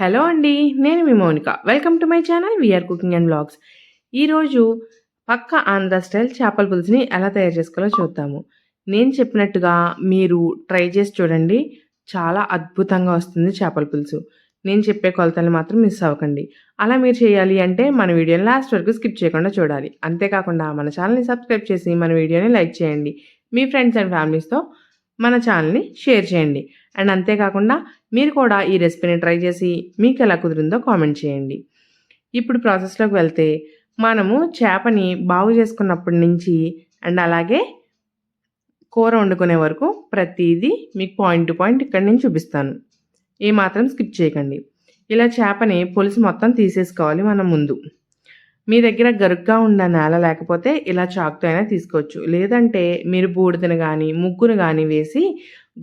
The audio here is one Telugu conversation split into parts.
హలో అండి నేను మీ Mounika. Welcome to my channel VR cooking and blogs ఈరోజు పక్క ఆంధ్ర స్టైల్ చేపల పులుసుని ఎలా తయారు చేసుకోవాలో చూద్దాము. నేను చెప్పినట్టుగా మీరు ట్రై చేసి చూడండి చాలా అద్భుతంగా వస్తుంది చేపల పులుసు. నేను చెప్పే కొలతలు మాత్రం మిస్ అవ్వకండి. అలా మీరు చేయాలి అంటే మన వీడియోని లాస్ట్ వరకు స్కిప్ చేయకుండా చూడాలి. అంతేకాకుండా మన ఛానల్ని సబ్స్క్రైబ్ చేసి మన వీడియోని లైక్ చేయండి. మీ ఫ్రెండ్స్ అండ్ ఫ్యామిలీస్తో మన ఛానల్ని షేర్ చేయండి. అండ్ అంతేకాకుండా మీరు కూడా ఈ రెసిపీని ట్రై చేసి మీకు ఎలా కుదిరిందో కామెంట్ చేయండి. ఇప్పుడు ప్రాసెస్లోకి వెళ్తే మనము చేపని బాగు చేసుకున్నప్పటి నుంచి అండ్ అలాగే కూర వండుకునే వరకు ప్రతిదీ మీకు పాయింట్ టు పాయింట్ ఇక్కడి నుంచి చూపిస్తాను. ఏ మాత్రం స్కిప్ చేయకండి. ఇలా చేపని పులుసు మొత్తం తీసేసుకోవాలి మనం ముందు. మీ దగ్గర గరుగ్గా ఉన్న నేల లేకపోతే ఇలా చాకుతో అయినా తీసుకోవచ్చు. లేదంటే మీరు బూడిదను కానీ ముగ్గును కానీ వేసి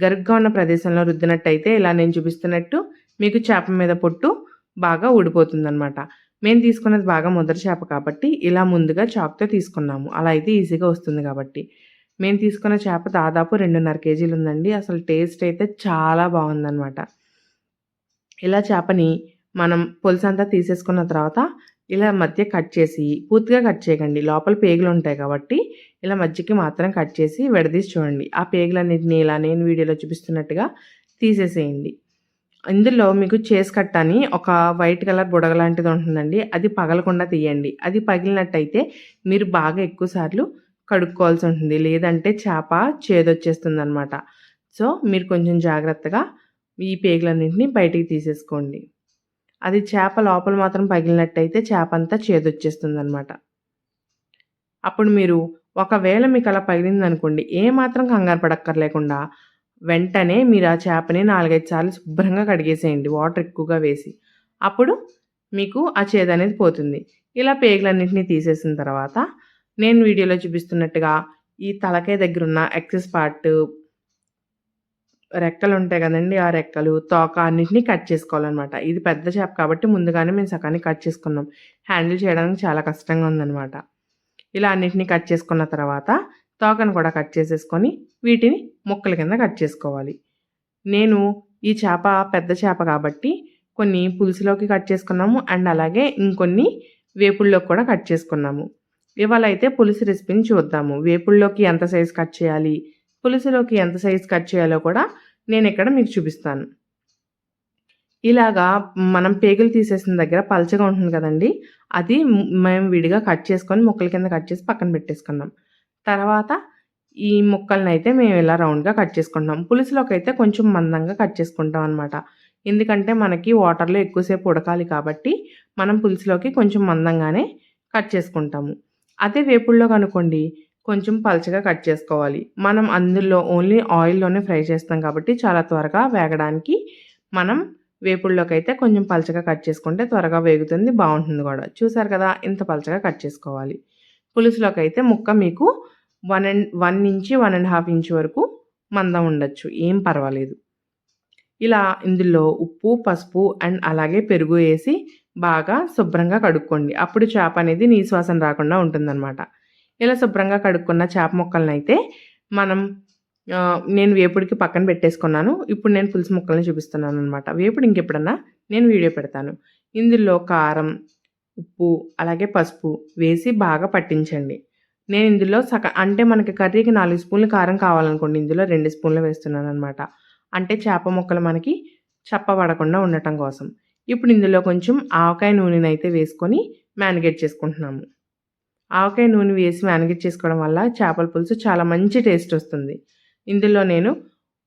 గరుగ్గా ఉన్న ప్రదేశంలో రుద్దినట్టయితే ఇలా నేను చూపిస్తున్నట్టు మీకు చేప మీద పొట్టు బాగా ఊడిపోతుందనమాట మేము తీసుకున్నది బాగా ముద్ర చేప కాబట్టి ఇలా ముందుగా చాకుతో తీసుకున్నాము. అలా అయితే ఈజీగా వస్తుంది కాబట్టి. మేము తీసుకున్న చేప దాదాపు రెండున్నర కేజీలు ఉందండి. అసలు టేస్ట్ అయితే చాలా బాగుందనమాట ఇలా చేపని మనం పులుసు అంతా తీసేసుకున్న తర్వాత ఇలా మధ్య కట్ చేసి పూర్తిగా కట్ చేయకండి. లోపల పేగులు ఉంటాయి కాబట్టి ఇలా మధ్యకి మాత్రం కట్ చేసి విడదీసి చూడండి. ఆ పేగులన్నింటినీ ఇలా నేను వీడియోలో చూపిస్తున్నట్టుగా తీసేసేయండి. ఇందులో మీకు చేసి కట్ అని ఒక వైట్ కలర్ బుడగ లాంటిది ఉంటుందండి. అది పగలకుండా తీయండి. అది పగిలినట్టయితే మీరు బాగా ఎక్కువసార్లు కడుక్కోవాల్సి ఉంటుంది. లేదంటే చేప చేదొచ్చేస్తుంది అనమాట సో మీరు కొంచెం జాగ్రత్తగా ఈ పేగులన్నింటినీ బయటికి తీసేసుకోండి. అది చేప లోపల మాత్రం పగిలినట్టయితే చేప అంతా చేదొచ్చేస్తుంది అనమాట అప్పుడు మీరు ఒకవేళ మీకు అలా పగిలింది అనుకోండి ఏ మాత్రం కంగారు పడక్కర్లేకుండా వెంటనే మీరు ఆ చేపని నాలుగైదు సార్లు శుభ్రంగా కడిగేసేయండి వాటర్ ఎక్కువగా వేసి. అప్పుడు మీకు ఆ చేదు అనేది పోతుంది. ఇలా పేగులన్నింటినీ తీసేసిన తర్వాత నేను వీడియోలో చూపిస్తున్నట్టుగా ఈ తలకాయ దగ్గర ఉన్న ఎక్సెస్ పార్ట్ రెక్కలు ఉంటాయి కదండి ఆ రెక్కలు తోక అన్నింటినీ కట్ చేసుకోవాలన్నమాట. ఇది పెద్ద చేప కాబట్టి ముందుగానే మేము సకాన్ని కట్ చేసుకున్నాం. హ్యాండిల్ చేయడానికి చాలా కష్టంగా ఉందన్నమాట. ఇలా అన్నింటినీ కట్ చేసుకున్న తర్వాత తోకను కూడా కట్ చేసేసుకొని వీటిని ముక్కల కింద కట్ చేసుకోవాలి. నేను ఈ చేప పెద్ద చేప కాబట్టి కొన్ని పులుసులోకి కట్ చేసుకున్నాము అండ్ అలాగే ఇంకొన్ని వేపుల్లోకి కూడా కట్ చేసుకున్నాము. ఇవాళ అయితే పులుసు రెసిపీని చూద్దాము. వేపుల్లోకి ఎంత సైజు కట్ చేయాలి? పులుసులోకి ఎంత సైజు కట్ చేయాలో కూడా నేను ఇక్కడ మీకు చూపిస్తాను. ఇలాగా మనం పేగులు తీసేసిన దగ్గర పలచగా ఉంటుంది కదండి అది మేము విడిగా కట్ చేసుకొని ముక్కల కింద కట్ చేసి పక్కన పెట్టేసుకున్నాం తర్వాత ఈ ముక్కల్ని అయితే మేము ఇలా రౌండ్గా కట్ చేసుకుంటాం పులుసులోకి అయితే కొంచెం మందంగా కట్ చేసుకుంటాం అనమాట ఎందుకంటే మనకి వాటర్లో ఎక్కువసేపు ఉడకాలి కాబట్టి మనం పులుసులోకి కొంచెం మందంగానే కట్ చేసుకుంటాము. అదే వేపుల్లో కనుకోండి కొంచెం పలచగా కట్ చేసుకోవాలి. మనం అందులో ఓన్లీ ఆయిల్లోనే ఫ్రై చేస్తాం కాబట్టి చాలా త్వరగా వేగడానికి మనం వేపుల్లోకి అయితే కొంచెం పలచగా కట్ చేసుకుంటే త్వరగా వేగుతుంది బాగుంటుంది కూడా. చూసారు కదా ఇంత పలచగా కట్ చేసుకోవాలి. పులుసులోకి అయితే ముక్క మీకు one and one inch one and half inch వరకు మందం ఉండొచ్చు. ఏం పర్వాలేదు. ఇలా ఇందులో ఉప్పు పసుపు అండ్ అలాగే పెరుగు వేసి బాగా శుభ్రంగా కడుక్కోండి. అప్పుడు చేప అనేది నీశ్వాసం రాకుండా ఉంటుందన్నమాట. ఇలా శుభ్రంగా కడుక్కున్న చేప ముక్కలను అయితే మనం నేను వేపుడికి పక్కన పెట్టేసుకున్నాను. ఇప్పుడు నేను పులుసు ముక్కల్ని చూపిస్తున్నాను అనమాట వేపుడు ఇంకెప్పుడన్నా నేను వీడియో పెడతాను. ఇందులో కారం ఉప్పు అలాగే పసుపు వేసి బాగా పట్టించండి. నేను ఇందులో సగ అంటే మనకి కర్రీకి నాలుగు స్పూన్లు కారం కావాలనుకోండి ఇందులో రెండు స్పూన్లు వేస్తున్నాను అనమాట అంటే చేప ముక్కలు మనకి చప్పబడకుండా ఉండటం కోసం. ఇప్పుడు ఇందులో కొంచెం ఆవకాయ నూనెనైతే వేసుకొని మ్యానిగేట్ చేసుకుంటున్నాము. ఆవకాయ నూనె వేసి మ్యానిగేట్ చేసుకోవడం వల్ల చేపల పులుసు చాలా మంచి టేస్ట్ వస్తుంది. ఇందులో నేను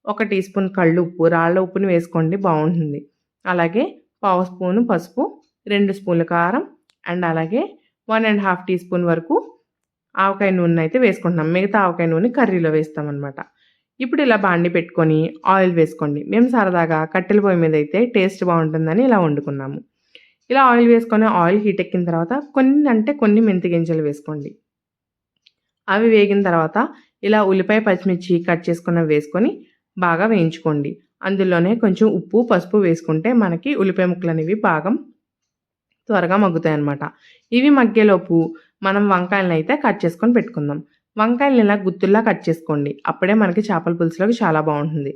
ఒక టీ స్పూన్ కళ్ళు ఉప్పు రాళ్ళ ఉప్పుని వేసుకోండి బాగుంటుంది. అలాగే పావు స్పూను పసుపు రెండు స్పూన్ల కారం అండ్ అలాగే one and half teaspoon వరకు ఆవకాయ నూనె అయితే వేసుకుంటున్నాం. మిగతా ఆవకాయ నూనె కర్రీలో వేస్తామన్నమాట. ఇప్పుడు ఇలా బాండి పెట్టుకొని ఆయిల్ వేసుకోండి. మేము సరదాగా కట్టెల పొయ్యి మీద అయితే టేస్ట్ బాగుంటుందని ఇలా వండుకున్నాము. ఇలా ఆయిల్ వేసుకొని ఆయిల్ హీట్ ఎక్కిన తర్వాత కొన్ని అంటే కొన్ని మెంతి గింజలు వేసుకోండి. అవి వేగిన తర్వాత ఇలా ఉల్లిపాయ పచ్చిమిర్చి కట్ చేసుకున్న వేసుకొని బాగా వేయించుకోండి. అందులోనే కొంచెం ఉప్పు పసుపు వేసుకుంటే మనకి ఉల్లిపాయ ముక్కలు అనేవి బాగా త్వరగా మగ్గుతాయి అన్నమాట ఇవి మగ్గేలోపు మనం వంకాయలను అయితే కట్ చేసుకొని పెట్టుకుందాం. వంకాయలను ఇలా గుత్తుల్లా కట్ చేసుకోండి. అప్పుడే మనకి చేపల పులుసులోకి చాలా బాగుంటుంది.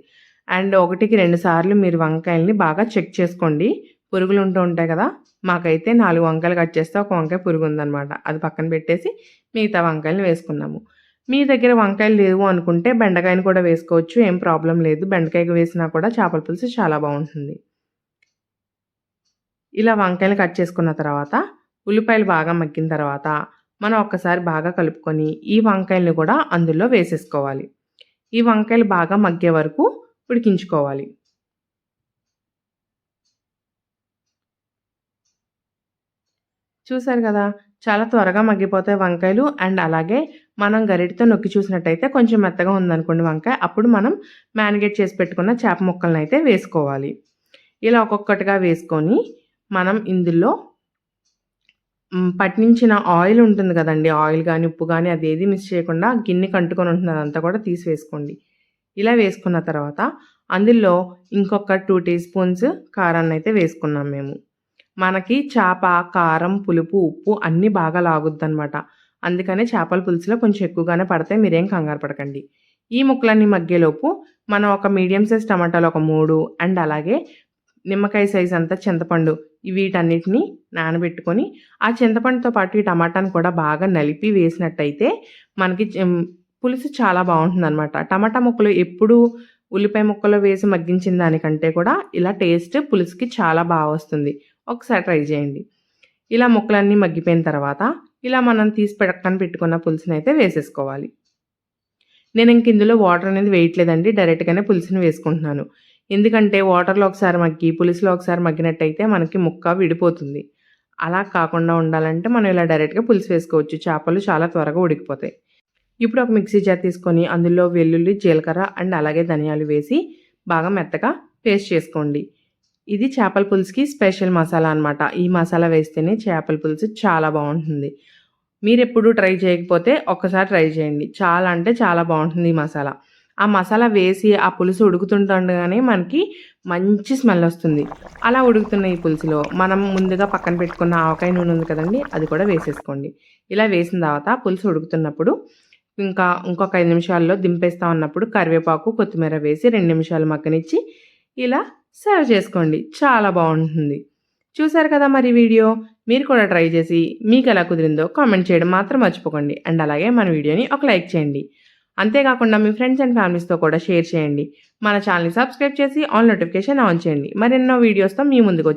అండ్ ఒకటికి రెండు సార్లు మీరు వంకాయల్ని బాగా చెక్ చేసుకోండి. పురుగులు ఉంటూ ఉంటాయి కదా మాకైతే నాలుగు వంకాయలు కట్ చేస్తే ఒక వంకాయ పురుగు ఉందనమాట అది పక్కన పెట్టేసి మిగతా వంకాయలు వేసుకున్నాము. మీ దగ్గర వంకాయలు లేవు అనుకుంటే బెండకాయని కూడా వేసుకోవచ్చు ఏం ప్రాబ్లం లేదు. బెండకాయ వేసినా కూడా చేపల పులుసు చాలా బాగుంటుంది. ఇలా వంకాయలు కట్ చేసుకున్న తర్వాత ఉల్లిపాయలు బాగా మగ్గిన తర్వాత మనం ఒక్కసారి బాగా కలుపుకొని ఈ వంకాయలను కూడా అందులో వేసేసుకోవాలి. ఈ వంకాయలు బాగా మగ్గే వరకు ఉడికించుకోవాలి. చూసారు కదా చాలా త్వరగా మగ్గిపోతాయి వంకాయలు. అండ్ అలాగే మనం గరిటతో నొక్కి చూసినట్టయితే కొంచెం మెత్తగా ఉందనుకోండి వంకాయ. అప్పుడు మనం మ్యానిగేట్ చేసి పెట్టుకున్న చేప ముక్కలను అయితే వేసుకోవాలి. ఇలా ఒక్కొక్కటిగా వేసుకొని మనం ఇందులో పట్టించిన ఆయిల్ ఉంటుంది కదండి ఆయిల్ కానీ ఉప్పు కానీ అది ఏది మిస్ చేయకుండా గిన్నె కంటుకొని ఉంటుంది అదంతా కూడా తీసి వేసుకోండి. ఇలా వేసుకున్న తర్వాత అందులో ఇంకొక టూ టీ స్పూన్స్ కారాన్ని అయితే వేసుకున్నాం మేము. మనకి చేప కారం పులుపు ఉప్పు అన్నీ బాగా లాగుద్ది అనమాట అందుకనే చేపల పులుసులో కొంచెం ఎక్కువగానే పడితే మీరేం కంగారు పడకండి. ఈ ముక్కలన్నీ మగ్గేలోపు మనం ఒక మీడియం సైజ్ టమాటాలు ఒక మూడు అండ్ అలాగే నిమ్మకాయ సైజ్ అంతా చింతపండు వీటన్నిటిని నానబెట్టుకొని ఆ చింతపండుతో పాటు ఈ టమాటాను కూడా బాగా నలిపి వేసినట్టయితే మనకి పులుసు చాలా బాగుంటుంది అనమాట టమాటా ముక్కలు ఎప్పుడు ఉల్లిపాయ ముక్కలు వేసి మగ్గించిన దానికంటే కూడా ఇలా టేస్ట్ పులుసుకి చాలా బాగా వస్తుంది. ఒకసారి ట్రై చేయండి. ఇలా ముక్కలన్నీ మగ్గిపోయిన తర్వాత ఇలా మనం తీసి పక్కన పెట్టుకున్న పులుసుని అయితే వేసేసుకోవాలి. నేను ఇంక ఇందులో వాటర్ అనేది వేయట్లేదండి డైరెక్ట్గానే పులుసుని వేసుకుంటున్నాను. ఎందుకంటే వాటర్లో ఒకసారి మగ్గి పులుసులో ఒకసారి మగ్గినట్టయితే మనకి ముక్క విడిపోతుంది. అలా కాకుండా ఉండాలంటే మనం ఇలా డైరెక్ట్గా పులుసు వేసుకోవచ్చు. చేపలు చాలా త్వరగా ఉడికిపోతాయి. ఇప్పుడు ఒక మిక్సీ జార్ తీసుకొని అందులో వెల్లుల్లి జీలకర్ర అండ్ అలాగే ధనియాలు వేసి బాగా మెత్తగా పేస్ట్ చేసుకోండి. ఇది చేపల పులుసుకి స్పెషల్ మసాలా అన్నమాట. ఈ మసాలా వేస్తేనే చేపల పులుసు చాలా బాగుంటుంది. మీరు ఎప్పుడు ట్రై చేయకపోతే ఒక్కసారి ట్రై చేయండి. చాలా అంటే చాలా బాగుంటుంది ఈ మసాలా. ఆ మసాలా వేసి ఆ పులుసు ఉడుకుతుండగానే మనకి మంచి స్మెల్ వస్తుంది. అలా ఉడుకుతున్న ఈ పులుసులో మనం ముందుగా పక్కన పెట్టుకున్న ఆవకాయ నూనె ఉంది కదండి అది కూడా వేసేసుకోండి. ఇలా వేసిన తర్వాత పులుసు ఉడుకుతున్నప్పుడు ఇంకా ఇంకొక ఐదు నిమిషాల్లో దింపేస్తా ఉన్నప్పుడు కరివేపాకు కొత్తిమీర వేసి రెండు నిమిషాలు మగ్గనిచ్చి ఇలా సర్వ్ చేసుకోండి. చాలా బాగుంటుంది. చూసారు కదా మరి వీడియో? మీరు కూడా ట్రై చేసి మీకు ఎలా కుదిరిందో కామెంట్ చేయడం మాత్రం మర్చిపోకండి. అండ్ అలాగే మన వీడియోని ఒక లైక్ చేయండి. అంతేకాకుండా మీ ఫ్రెండ్స్ అండ్ ఫ్యామిలీస్తో కూడా షేర్ చేయండి. మన ఛానల్ని సబ్స్క్రైబ్ చేసి ఆల్ నోటిఫికేషన్ ఆన్ చేయండి. మరెన్నో వీడియోస్తో మీ ముందుకు